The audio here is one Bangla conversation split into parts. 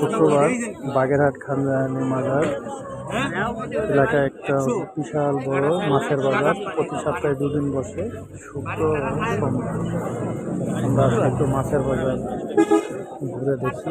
শুক্রবার বাগেরহাট খানজানি মাজার এলাকায় একটা বিশাল বড় মাছের বাজার প্রতি সপ্তাহে দুদিন বসে শুক্র সোমবার। আমরা একটু মাছের বাজার ঘুরে দেখি।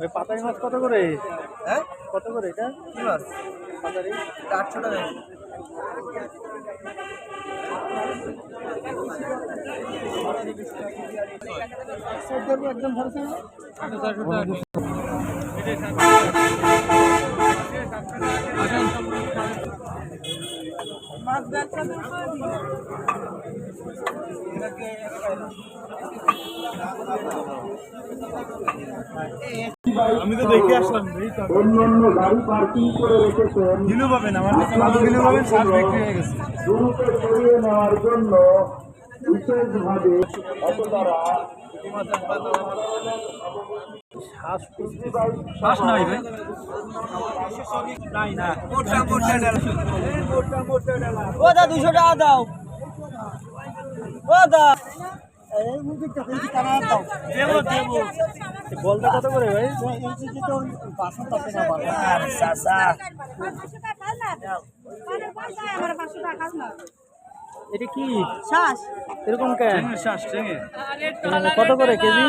ওই পাতারি মাছ কত করে? হ্যাঁ? কত করে এটা? কি মাছ? পাতারি। আটশো টাকা। একদম আমি তো দেখে আসলাম অন্যান্য গাড়ি পার্কিং করে রেখেছেন। কিলো পাবেন আমার কাছে কিলো পাবেন সার বিক্রি হয়ে গেছে। দ্রুত সরিয়ে নেওয়ার জন্য বিশেষভাবে অত দ্বারা শ্বাস শ্বাস নাই ভাই। না। ও দা দুশো টাকা দাও। ও দা। দেবো দেবো। বলটা কত করে ভাই? এটা কি শ্বাস এরকম কেন? শ্বাস কত করে কেজি?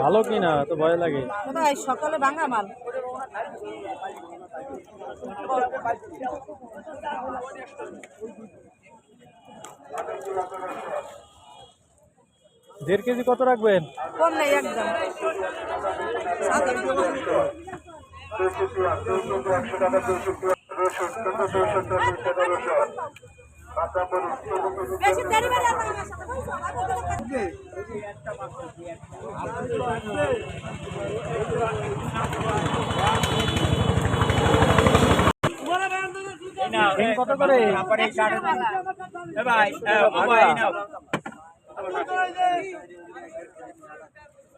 ভালো কিনা তো ভয় লাগে। কোথায়? সকালে ভাঙা মাল। দেড় কেজি কত রাখবেন? কম নেই একদম। একশো রসুন রসুন রসুন টাকা রসুন আমার সাথে শিং কত করে ভাই ভাই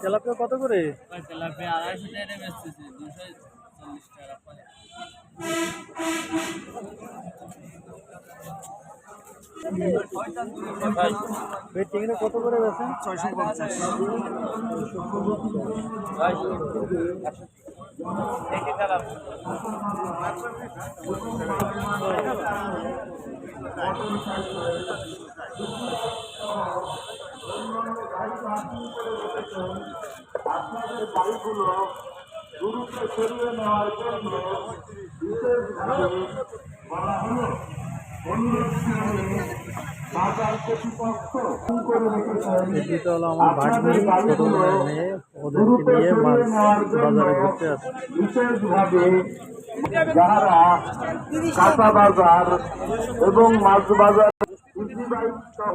তেলাপিয়া কত করে? তেলাপিয়া আড়াইশো টাকা বেচতেছে দুশো চল্লিশ টাকা পরে। চিংড়ি কত করে বেছেন ছয়শো পঞ্চাশ। আপনাদের গাড়িগুলো দ্রুত সরিয়ে নেওয়ার জন্য বিশেষভাবে বলা হলো অন্যস্থানে বাজার কর্তৃপক্ষ ফোন করে রেখেছেন এটা হলো আমার ভাগ্নি ছোট মেয়ে ওদেরকে নিয়ে মাছ বাজারে ঘুরতে আসে বিশেষভাবে যারা কাঁচা বাজার এবং মাছ বাজার সহ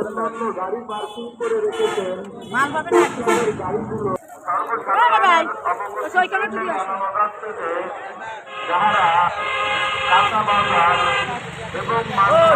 অন্যান্য গাড়ি পার্কিং করে রেখেছেন। মাল পাবে না গাড়িগুলো যারা কাঁচা বাজার এবং মাছ